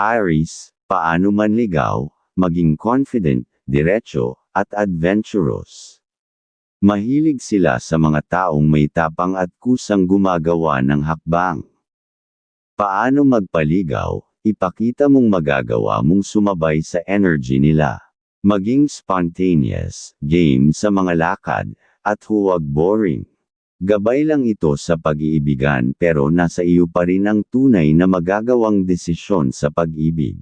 Aries, paano manligaw, maging confident, diretso, at adventurous. Mahilig sila sa mga taong may tapang at kusang gumagawa ng hakbang. Paano magpaligaw, ipakita mong magagawa mong sumabay sa energy nila. Maging spontaneous, game sa mga lakad, at huwag boring. Gabay lang ito sa pag-iibigan pero nasa iyo pa rin ang tunay na magagawang desisyon sa pag-ibig.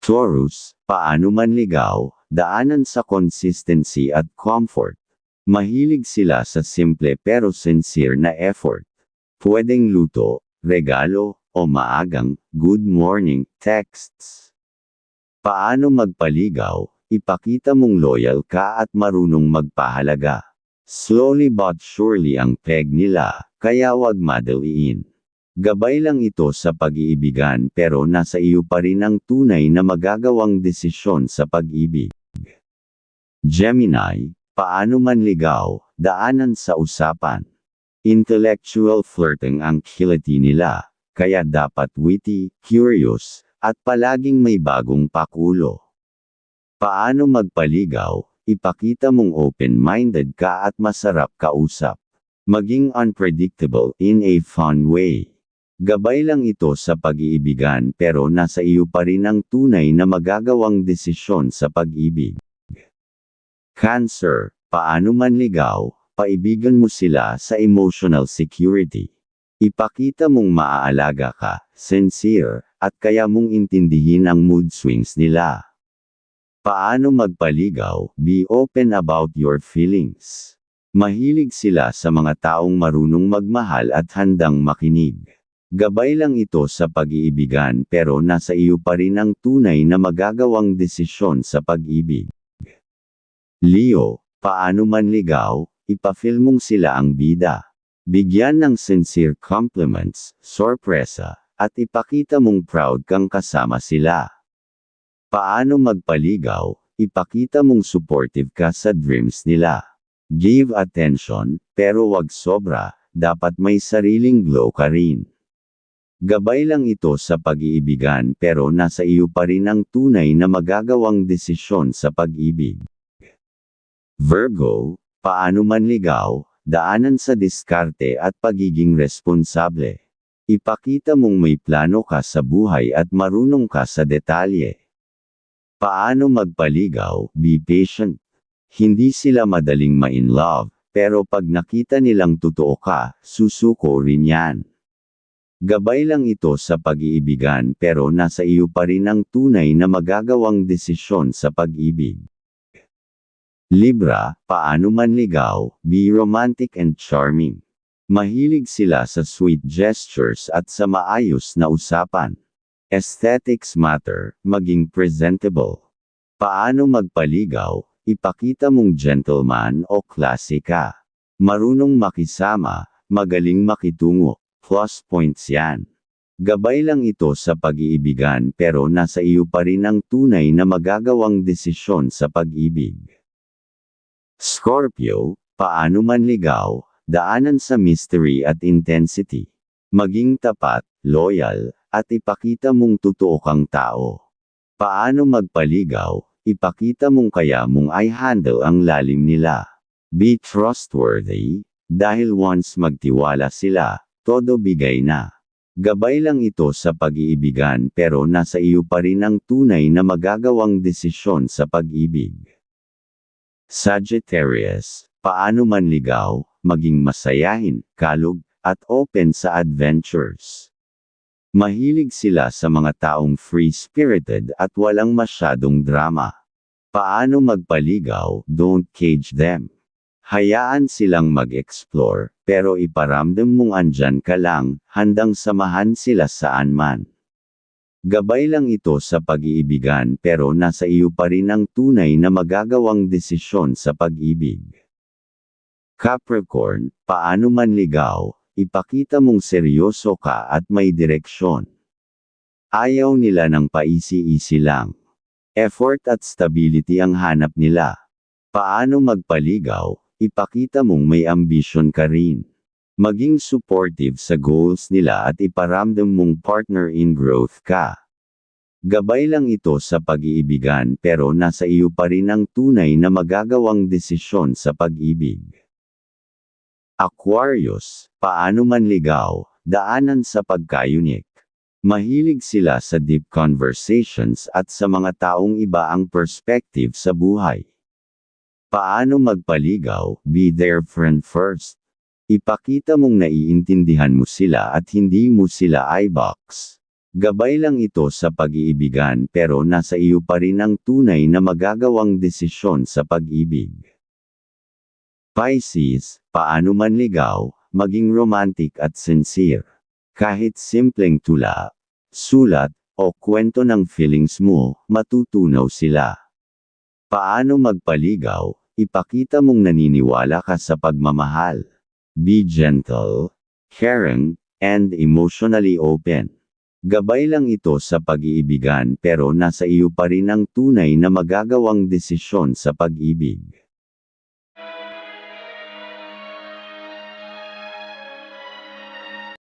Taurus, paano manligaw, daanan sa consistency at comfort. Mahilig sila sa simple pero sincere na effort. Pwedeng luto, regalo, o maagang, good morning, texts. Paano magpaligaw, ipakita mong loyal ka at marunong magpahalaga. Slowly but surely ang peg nila, kaya wag madaliin. Gabay lang ito sa pag-iibigan pero nasa iyo pa rin ang tunay na magagawang desisyon sa pag-ibig. Gemini, paano manligaw, daanan sa usapan. Intellectual flirting ang kiliti nila, kaya dapat witty, curious, at palaging may bagong pakulo. Paano magpaligaw, ipakita mong open-minded ka at masarap kausap. Maging unpredictable in a fun way. Gabay lang ito sa pag-iibigan pero nasa iyo pa rin ang tunay na magagawang desisyon sa pag-ibig. Cancer, paano manligaw, paibigan mo sila sa emotional security. Ipakita mong maaalaga ka, sincere, at kaya mong intindihin ang mood swings nila. Paano magpaligaw, be open about your feelings. Mahilig sila sa mga taong marunong magmahal at handang makinig. Gabay lang ito sa pag-iibigan pero nasa iyo pa rin ang tunay na magagawang desisyon sa pag-ibig. Leo, paano manligaw, ipafil mong sila ang bida. Bigyan ng sincere compliments, sorpresa, at ipakita mong proud kang kasama sila. Paano magpaligaw, ipakita mong supportive ka sa dreams nila. Give attention, pero wag sobra, dapat may sariling glow ka rin. Gabay lang ito sa pag-iibigan pero nasa iyo pa rin ang tunay na magagawang desisyon sa pag-ibig. Virgo, paano manligaw, daanan sa diskarte at pagiging responsable. Ipakita mong may plano ka sa buhay at marunong ka sa detalye. Paano magpaligaw, be patient. Hindi sila madaling ma-in love, pero pag nakita nilang totoo ka, susuko rin yan. Gabay lang ito sa pag-iibigan pero nasa iyo pa rin ang tunay na magagawang desisyon sa pag-ibig. Libra, paano manligaw, be romantic and charming. Mahilig sila sa sweet gestures at sa maayos na usapan. Aesthetics matter, maging presentable. Paano magpaligaw, ipakita mong gentleman o klase ka. Marunong makisama, magaling makitungo, plus points yan. Gabay lang ito sa pag-iibigan pero nasa iyo pa rin ang tunay na magagawang desisyon sa pag-ibig. Scorpio, paano manligaw, daanan sa mystery at intensity. Maging tapat, loyal, at ipakita mong totoo kang tao. Paano magpaligaw, ipakita mong kaya mong ay handle ang lalim nila. Be trustworthy, dahil once magtiwala sila, todo bigay na. Gabay lang ito sa pag-iibigan pero nasa iyo pa rin ang tunay na magagawang desisyon sa pag-ibig. Sagittarius, paano manligaw, maging masayahin, kalog, at open sa adventures. Mahilig sila sa mga taong free-spirited at walang masyadong drama. Paano magpaligaw, don't cage them. Hayaan silang mag-explore, pero iparamdam mong andyan ka lang, handang samahan sila saan man. Gabay lang ito sa pag-iibigan pero nasa iyo pa rin ang tunay na magagawang desisyon sa pag-ibig. Capricorn, paano manligaw, ipakita mong seryoso ka at may direksyon. Ayaw nila ng paisi-isi lang. Effort at stability ang hanap nila. Paano magpaligaw, ipakita mong may ambisyon ka rin. Maging supportive sa goals nila at iparamdam mong partner in growth ka. Gabay lang ito sa pag-iibigan pero nasa iyo pa rin ang tunay na magagawang desisyon sa pag-ibig. Aquarius, paano manligaw, daanan sa pagkayunik. Mahilig sila sa deep conversations at sa mga taong iba ang perspective sa buhay. Paano magpaligaw, be their friend first. Ipakita mong naiintindihan mo sila at hindi mo sila i-box. Gabay lang ito sa pag-iibigan pero nasa iyo pa rin ang tunay na magagawang desisyon sa pag-ibig. Pisces, paano manligaw, maging romantic at sincere. Kahit simpleng tula, sulat, o kwento ng feelings mo, matutunaw sila. Paano magpaligaw, ipakita mong naniniwala ka sa pagmamahal. Be gentle, caring, and emotionally open. Gabay lang ito sa pag-iibigan pero nasa iyo pa rin ang tunay na magagawang desisyon sa pag-ibig.